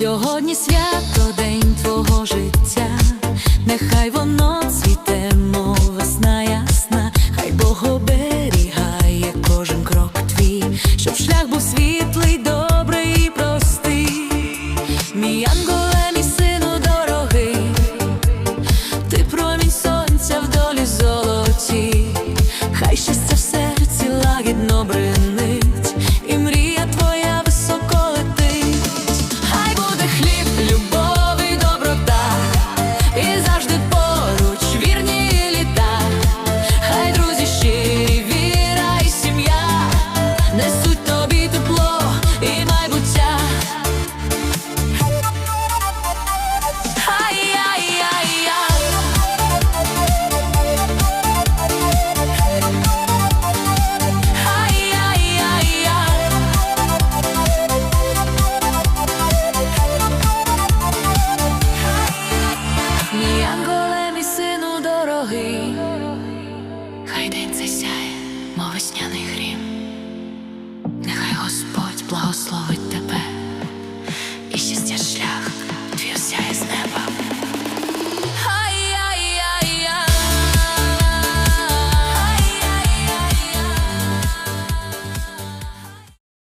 Сьогодні свято, день твого життя, нехай воно цвіте, мов весна ясна, хай Бог оберігає кожен крок твій, щоб шлях був світлий, добрий і простий. Мій дорогий, хай день засяє, мов весняний грім, нехай Господь благословить тебе і щастя.